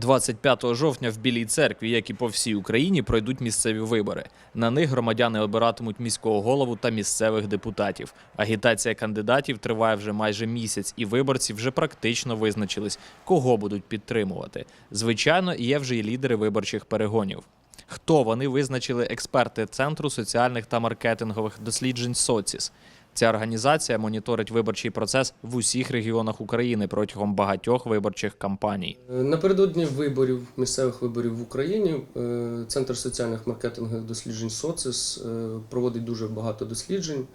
25 жовтня в Білій церкві, як і по всій Україні, пройдуть місцеві вибори. На них громадяни обиратимуть міського голову та місцевих депутатів. Агітація кандидатів триває вже майже місяць, і виборці вже практично визначились, кого будуть підтримувати. Звичайно, є вже і лідери виборчих перегонів. Хто вони визначили експерти Центру соціальних та маркетингових досліджень СОЦІС. Ця організація моніторить виборчий процес в усіх регіонах України протягом багатьох виборчих кампаній. Напередодні виборів, місцевих виборів в Україні, е, Центр соціальних маркетингових досліджень СОЦИС е, проводить дуже багато досліджень.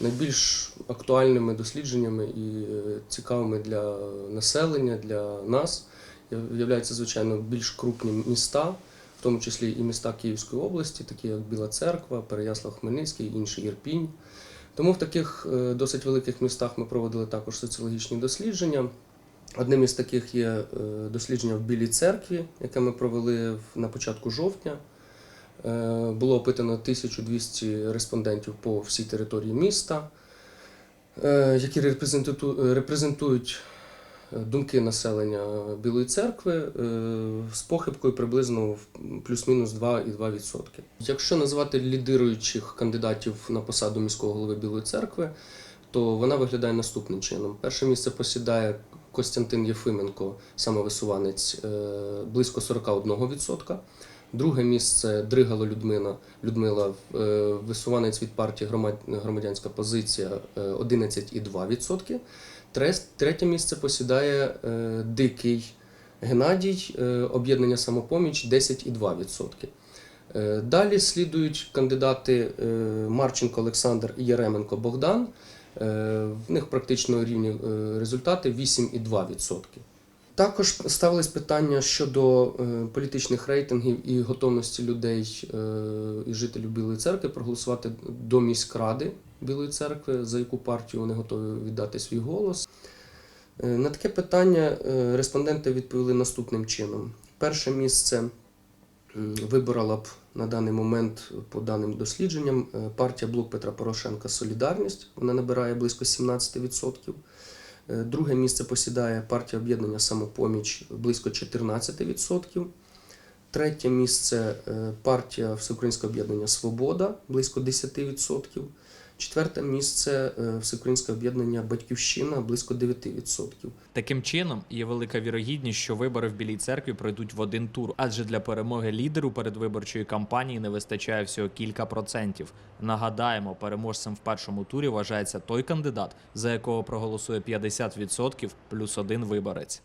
Найбільш актуальними дослідженнями і е, цікавими для населення, для нас являються, звичайно, більш крупні міста, в тому числі і міста Київської області, такі як Біла Церква, Переяслав-Хмельницький, інший Ірпінь. Тому в таких е, досить великих містах ми проводили також соціологічні дослідження. Одним із таких є е, дослідження в Білій церкві, яке ми провели на початку жовтня. Е, Було опитано 1200 респондентів по всій території міста, які репрезенту- репрезентують думки населення Білої церкви е, з похибкою приблизно в плюс-мінус 2,2%. Якщо назвати лідируючих кандидатів на посаду міського голови Білої церкви, то вона виглядає наступним чином. Перше місце посідає Костянтин Єфименко, самовисуванець, е, близько 41%. Друге місце Дригало Людмила, Людмила е, висуванець від партії громадянська позиція е, 11,2%. Третє місце посідає е, Дикий Геннадій, е, об'єднання самопоміч 10,2%. Е, Далі слідують кандидати е, Марченко Олександр і Яременко Богдан. Е, В них практично рівні е, результати 8,2%. Також ставились питання щодо е, політичних рейтингів і готовності людей і жителів Білої церкви проголосувати до міськради Білої церкви, за яку партію вони готові віддати свій голос. На таке питання респонденти відповіли наступним чином: перше місце виборола б на даний момент, по даним дослідженням, е, партія Блок Петра Порошенка Солідарність. Вона набирає близько 17%. Е, Друге місце посідає партія об'єднання самопоміч близько 14%. Третє місце е, партія Всеукраїнське об'єднання Свобода близько 10%. Четверте місце е, Всеукраїнське об'єднання Батьківщина близько 9%. Таким чином, є велика вірогідність, що вибори в Білій церкві пройдуть в один тур, адже для перемоги лідеру передвиборчої кампанії не вистачає всього кілька процентів. Нагадаємо, переможцем в першому турі вважається той кандидат, за якого проголосує 50% плюс один виборець.